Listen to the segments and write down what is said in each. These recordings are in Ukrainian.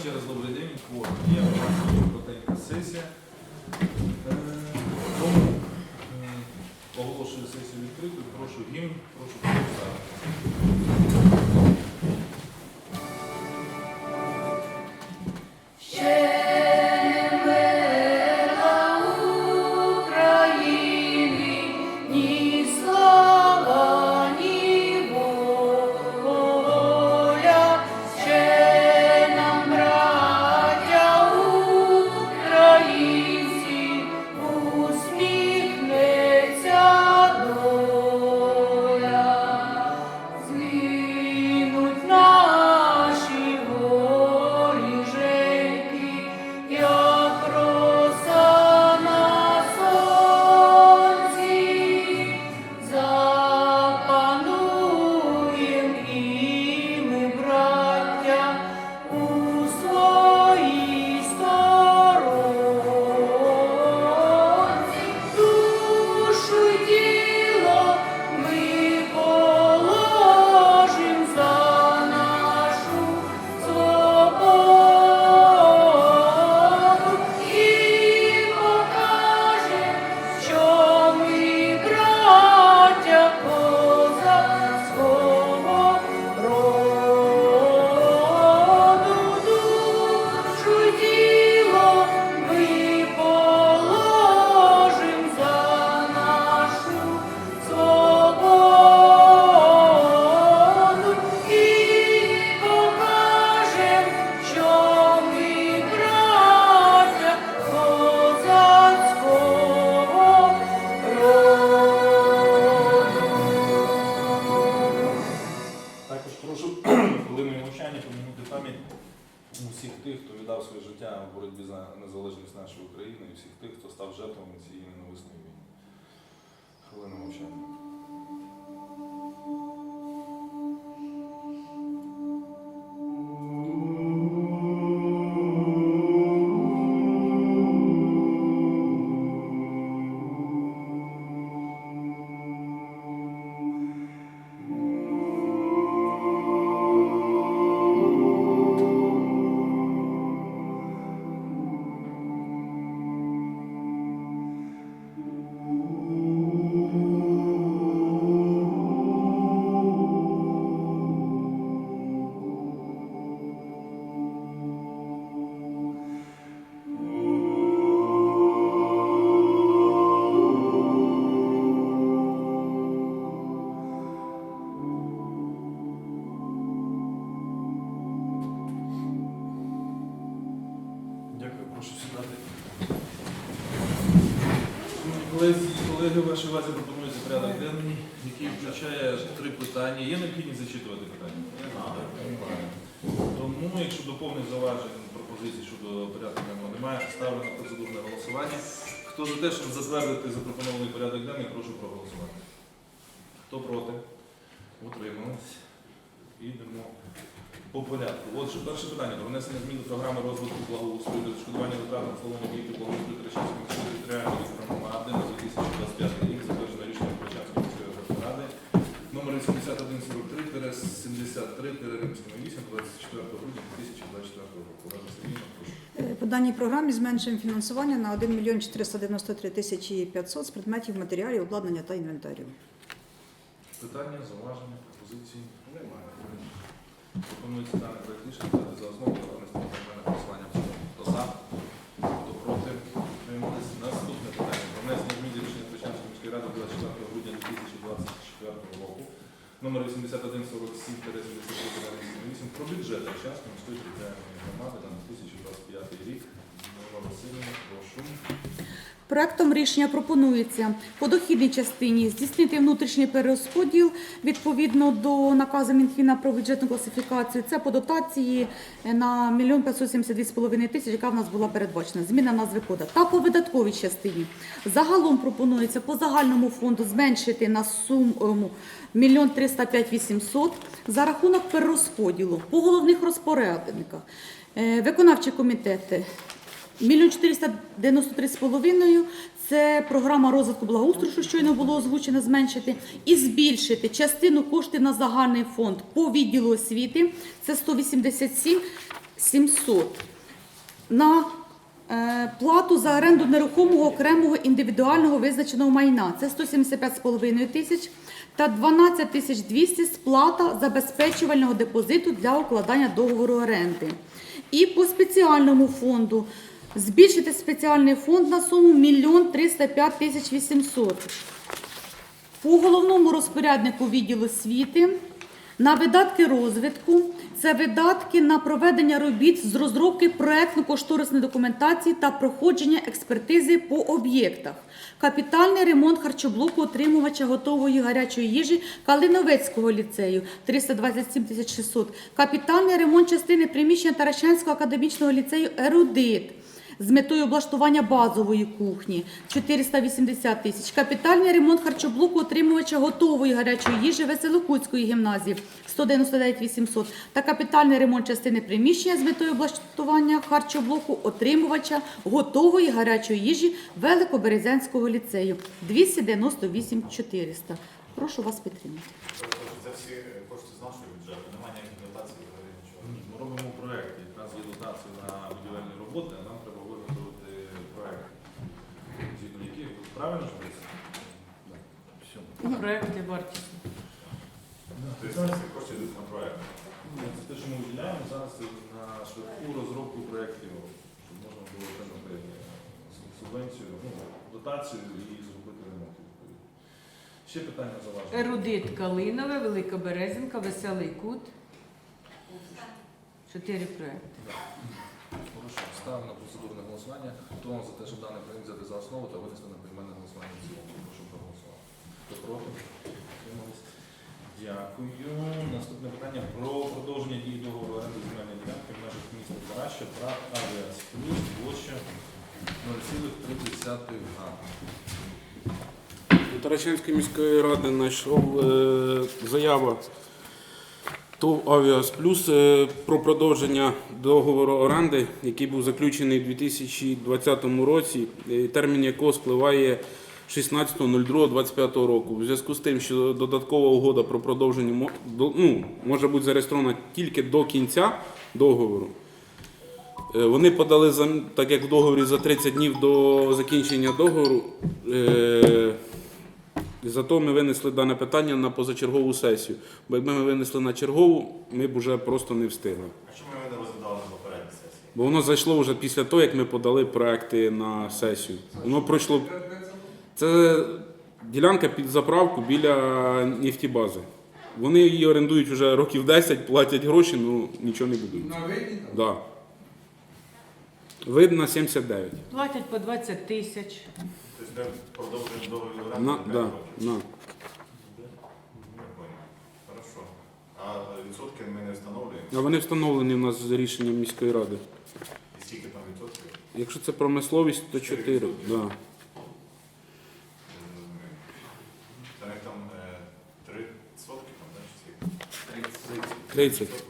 Ще раз добрий день. Кворум є коротенька сесія. Е, Тому е, оголошую сесію відкритою. Прошу гімн, прошу проголосувати. Колеги, вашій увазі пропонується порядок денний, який включає три питання. Є необхідність зачитувати питання? Тому, якщо доповнень зауважень пропозицій щодо порядку денного немає, ставлю на процедурне голосування. Хто за те, щоб затвердити запропонований порядок денний, прошу проголосувати. Хто проти? Утримались. Ідемо по порядку. Отже, перше питання про внесення змін до програми розвитку благоустрою та відшкодування витрат на обслуговування об'єктів благоустрою Терещанської міської територіальної громади на 2025 рік, затверджено рішенням Терещанської міської Ради номер 8143 73 8 24 грудня 2024 року. Олена Сергійовна, прошу. По даній програмі зменшуємо фінансування на 1 мільйон 493 тисячі 500 з предметів матеріалів, обладнання та інвентарів. Питання, зауваження, пропозиції? Немає. Пропонується даний проект рішення взяти за основу та на голосування в цілому. Хто за? Хто проти? Утримались. Наступне питання. Про внесення змін до рішення Трещанської міської ради 24 грудня 2024 року номер 8147 8 про бюджет Трещанської міської територіальної громади на 2025 рік. Прошу. Проектом рішення пропонується по дохідній частині здійснити внутрішній перерозподіл відповідно до наказу Мінфіна про бюджетну класифікацію. Це по дотації е, на 1 572,5 тисяч, яка в нас була передбачена. Зміна назви кода. Та по видатковій частині. Загалом пропонується по загальному фонду зменшити на суму 1 305 800 за рахунок перерозподілу по головних розпорядниках. Е, Виконавчі комітети Мільйон 493,5 – це програма розвитку благоустрою, що щойно було озвучено, зменшити, і збільшити частину коштів на загальний фонд по відділу освіти, це 187 700 на е, плату за оренду нерухомого окремого індивідуального визначеного майна. Це 175,5 тисяч та 12 тисяч 200 сплата забезпечувального депозиту для укладання договору оренди. І по спеціальному фонду збільшити спеціальний фонд на суму 1 305 тисяч 800. По головному розпоряднику відділу освіти на видатки розвитку це видатки на проведення робіт з розробки проектно-кошторисної документації та проходження експертизи по об'єктах. Капітальний ремонт харчоблоку отримувача готової гарячої їжі Калиновецького ліцею 327 тисяч 600. Капітальний ремонт частини приміщення Таращанського академічного ліцею Ерудит з метою облаштування базової кухні 480 тисяч. Капітальний ремонт харчоблоку отримувача готової гарячої їжі Веселокутської гімназії 199 800 та капітальний ремонт частини приміщення з метою облаштування харчоблоку отримувача готової гарячої їжі Великоберезянського ліцею 298 400. Прошу вас підтримати. Це всі кошти з нашого бюджету, немає ніяких дотацій взагалі нічого. Ми робимо проєкт, якраз є дотації на будівельні роботи, а нам треба виготовити проєкт. Згідно правильно ж десь? Все. Проекти вартісні. Тобто всі кошти йдуть на проект. Ну, Це те, що ми виділяємо зараз на швидку розробку проєктів, щоб можна було отримати субвенцію, ну, дотацію і зробити ремонт. відповідно. Ще питання заважені? Ерудит Калинове, Велика Березинка, Веселий Кут. Чотири проекти. Ставимо на процедурне голосування. Хто за те, щоб даний проєкт взяти за основу та винести на прийменне голосування в цілому? Прошу проголосувати. Хто проти? Утримались? Дякую. Наступне питання про продовження дії договору оренди земельної ділянки в межах міста Тараща про авіасплюс площа 0,3 га. До міської ради знайшов е, заява ТОВ Авіас Плюс е, про продовження договору оренди, який був заключений у 2020 році, е, термін якого спливає 16.02.25 року. У зв'язку з тим, що додаткова угода про продовження ну, може бути зареєстрована тільки до кінця договору. Е, Вони подали так як в договорі за 30 днів до закінчення договору. Е, Зато ми винесли дане питання на позачергову сесію. Бо якби ми винесли на чергову, ми б вже просто не встигли. А чому ми не розглядали на попередній сесії? Бо воно зайшло вже після того, як ми подали проекти на сесію. Воно пройшло. Це ділянка під заправку біля нефтібази. Вони її орендують вже років 10, платять гроші, ну нічого не будуть. На виді? Да. Вид на 79. Платять по 20 тисяч. Тобто продовжуємо договір оренди На, на п'ять да, років? на. Не понял. Хорошо. А відсотки ми не встановлюємо? А вони встановлені в нас з рішенням міської ради. І скільки там відсотків? Якщо це промисловість, то 4. Да. Та них там е, 3 відсотки, там, так, чи скільки? 30. 30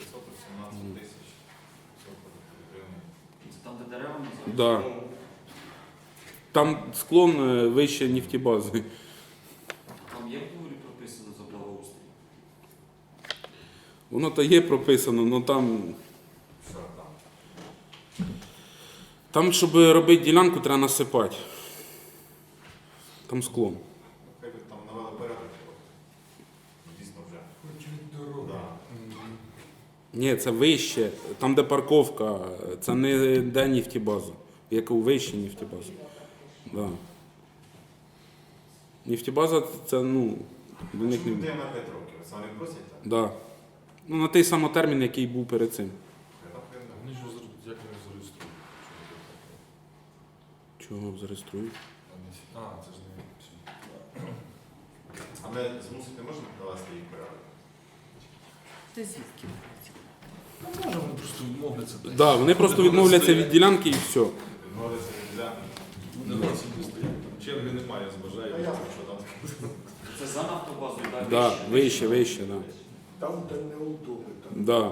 відсотків, 17 тисяч. Відсотків гривень. Це там, де дерева називають? Да. Там склон е, вище нефтебази. Там є в договорі прописано за благоустрій? Воно то є прописано, але там, Що там? там, щоб робити ділянку, треба насипати. Там склон. Хай би там навели порядок. Дійсно вже. Хоч від дороги. Да. Ні, це вище. Там, де парковка, це не де нефтебаза. Як у вище нефтебаза. Да. Нефтебаза це, ну, до них не. На 5 років? Це вони просять так? Да. Ну, на той самий термін, який був перед цим. Не Вони ж роз- як вони зареєструють? Чого зареєструють? А, це ж не все. А ми змусити не можемо довести їх порядок? Це звідки? Ну, може, вони просто відмовляться. Так, да, вони просто відмовляться від ділянки і все. Від ділянки. Ну, не собі стоять. Черги немає, Та збажаю. що там. Це за нафтобазою, да, Да, вище, вище, да. Там, де не удобно. Там. Да.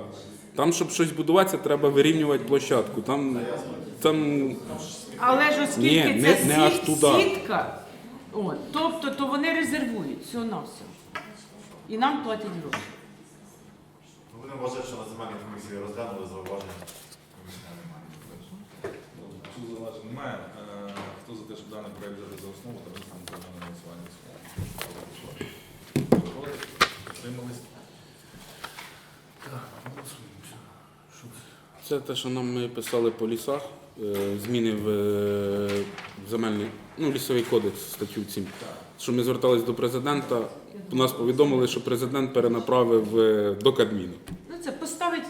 Там, щоб щось будуватися, треба вирівнювати площадку. Там, там Але ж оскільки Ні, це не- не аж сіт- туди. сітка, от, тобто то вони резервують все на все. І нам платять гроші. Ну, ви Будемо вважати, що на земельній комісії розглянули зауваження. Зауважень немає. Е, Хто за те, щоб даний проект взяти за основу та виставити на голосування? Проти? Утримались? Так, голосуємо. Що це? Це те, що нам ми писали по лісах, е, зміни в е, земельний, ну, лісовий кодекс, статтю 7. Що ми звертались до президента, нас повідомили, що президент перенаправив е, до Кабміну.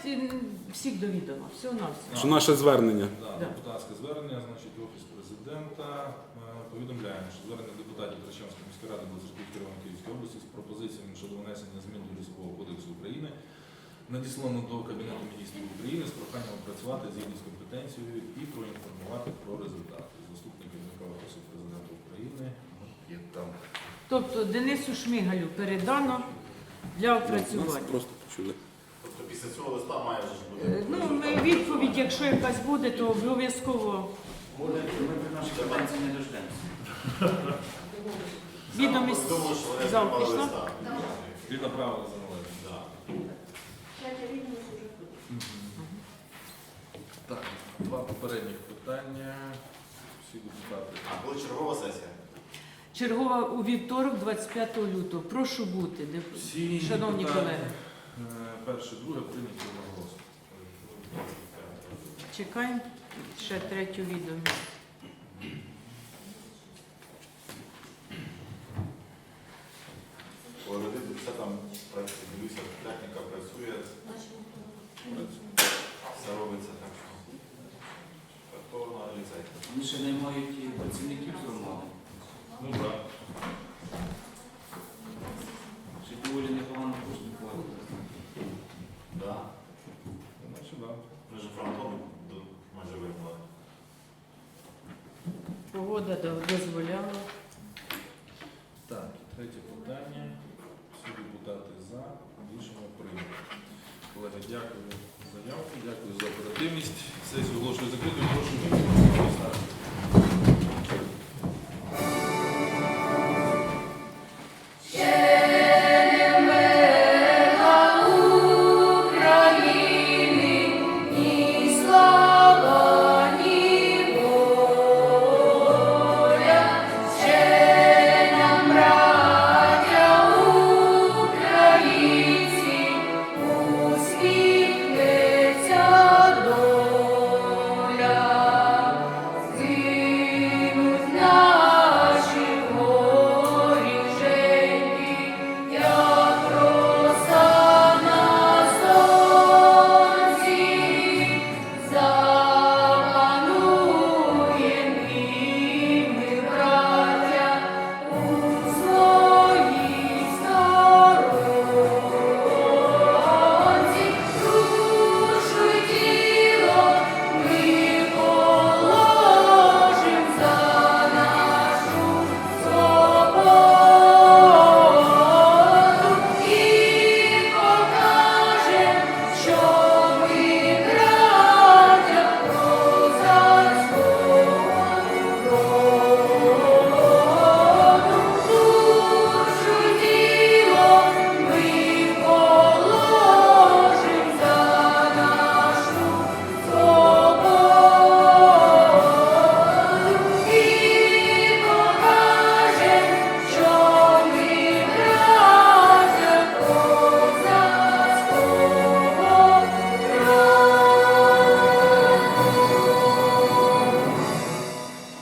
Це всіх до відома, всього на все. Що наше звернення. Да, Да. депутатське звернення, значить, офіс президента. Е, Повідомляємо, що звернення депутатів Трещанської міської ради Зерківської району Київської області з пропозиціями щодо внесення змін до Лісового кодексу України надіслано до Кабінету міністрів України з проханням опрацювати згідно з компетенцією і проінформувати про результати. Заступник керівника офісу президента України є там. Тобто Денису Шмигалю передано для Нас опрацювання. просто почули. Після цього листа має вже бути. Е, Ну, ми відповідь, якщо якась буде, то обов'язково Може, ми при нашій каденції не дождемося. відомість Думаю, що вони зал приймали пішла. листа. І направили за належним. Да. Так, два попередніх питання. Всі депутати. А коли чергова сесія? Чергова у вівторок, 25 лютого. Прошу бути, деп- Всі шановні питання, колеги. Е, Перше, друге прийняті одноголосно. Чекаємо ще третю відомість. Все там дивлюся, техніка працює, все робиться так, що то на. Вони ще наймають працівників з громади. Ну так. Ще доволі непогано кошти платять. Да. Значить, да. Ми ж фронтом до- майже вигнали. Погода до- дозволяла.